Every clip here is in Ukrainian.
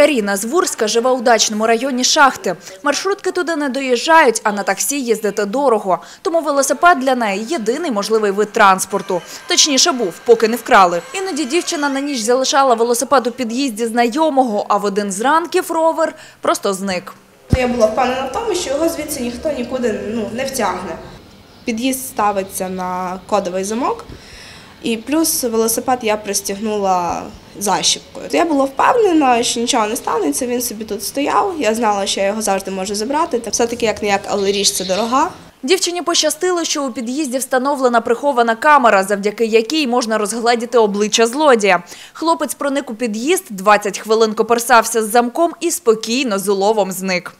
Каріна з Вурська живе у дачному районі Шахти. Маршрутки туди не доїжджають, а на таксі їздити дорого. Тому велосипед для неї – єдиний можливий вид транспорту. Точніше був, поки не вкрали. Іноді дівчина на ніч залишала велосипед у під'їзді знайомого, а в один з ранків ровер просто зник. Я була впевнена в тому, що його звідси ніхто нікуди ну, не втягне. Під'їзд ставиться на кодовий замок, і плюс велосипед я пристягнула защіпкою. Я була впевнена, що нічого не станеться, він собі тут стояв. Я знала, що я його завжди можу забрати. Та все-таки як не як, але річ це дорога. Дівчині пощастило, що у під'їзді встановлена прихована камера, завдяки якій можна розгледіти обличчя злодія. Хлопець проник у під'їзд, 20 хвилин коперсався з замком і спокійно з уловом зник.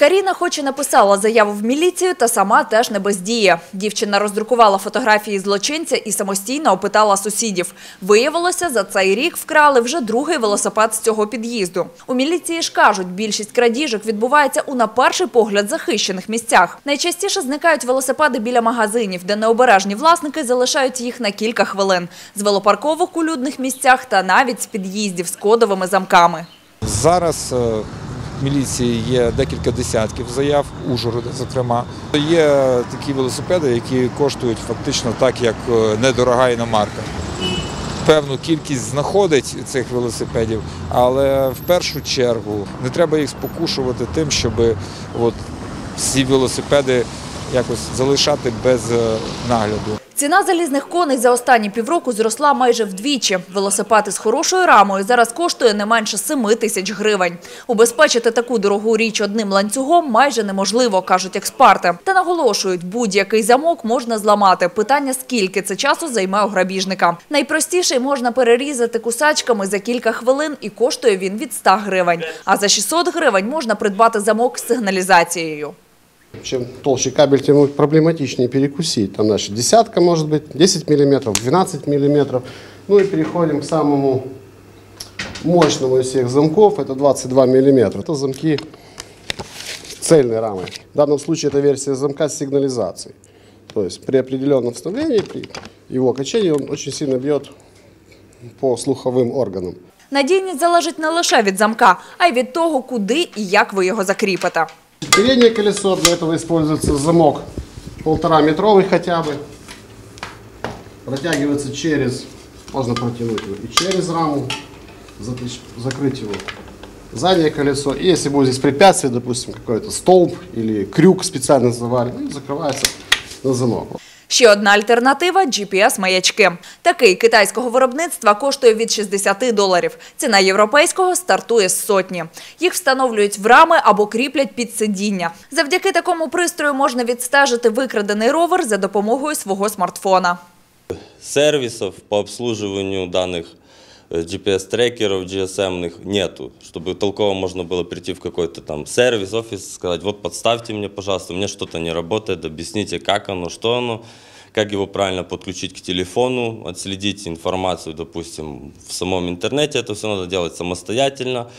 Каріна хоч і написала заяву в міліцію, та сама теж не бездіє. Дівчина роздрукувала фотографії злочинця і самостійно опитала сусідів. Виявилося, за цей рік вкрали вже другий велосипед з цього під'їзду. У міліції ж кажуть, більшість крадіжок відбувається у на перший погляд захищених місцях. Найчастіше зникають велосипеди біля магазинів, де необережні власники залишають їх на кілька хвилин. З велопарковок у людних місцях та навіть з під'їздів з кодовими замками. Зараз е, міліції є декілька десятків заяв, Ужгорода, зокрема. Є такі велосипеди, які коштують фактично так, як е, недорога іномарка. Певну кількість знаходить цих велосипедів, але в першу чергу не треба їх спокушувати тим, щоб от ці велосипеди якось залишати без е, нагляду. Ціна залізних коней за останні півроку зросла майже вдвічі. Велосипед із хорошою рамою зараз коштує не менше 7 тисяч гривень. Убезпечити таку дорогу річ одним ланцюгом майже неможливо, кажуть експерти. Та наголошують, будь-який замок можна зламати. Питання, скільки це часу займе у грабіжника. Найпростіший можна перерізати кусачками за кілька хвилин і коштує він від 100 гривень. А за 600 гривень можна придбати замок з сигналізацією. Чем толще кабель, тем проблематичнее перекусить. Там, значит, десятка может быть, 10 миллиметров, 12 миллиметров. Ну и переходим к самому мощному из всех замков, это 22 миллиметра. Это замки цельной рамы. В данном случае это версия замка с сигнализацией. То есть при определенном вставлении, при его качении он очень сильно бьет по слуховым органам. Надійність залежить не лише від замка, а й від того, куди і як ви його закріпите. Переднее колесо, для этого используется замок полтора метровый хотя бы. Протягивается через, можно протянуть его и через раму, закрыть его. Заднее колесо. И если будет здесь препятствие, допустим, какой-то столб или крюк специально заварен, ну, закрывается на замок. Ще одна альтернатива – GPS-маячки. Такий китайського виробництва коштує від 60 доларів. Ціна європейського стартує з сотні. Їх встановлюють в рами або кріплять під сидіння. Завдяки такому пристрою можна відстежити викрадений ровер за допомогою свого смартфона. Сервісів по обслуживанню данных э, GPS-трекеров, GSM-ных нету, чтобы толково можно было прийти в какой-то там сервис, офис, сказать, вот подставьте мне, пожалуйста, меня что-то не работает, объясните, как оно, что оно, как его правильно подключить к телефону, отследить информацию, допустим, в самом интернете, это все надо делать самостоятельно.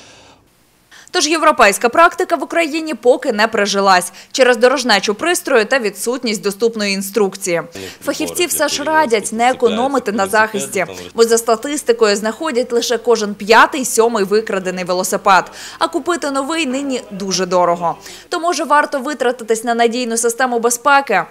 Тож європейська практика в Україні поки не прижилась через дорожнечу пристрою та відсутність доступної інструкції. Фахівці все ж радять не економити на захисті, бо за статистикою знаходять лише кожен п'ятий, сьомий викрадений велосипед. А купити новий нині дуже дорого. То може варто витратитись на надійну систему безпеки?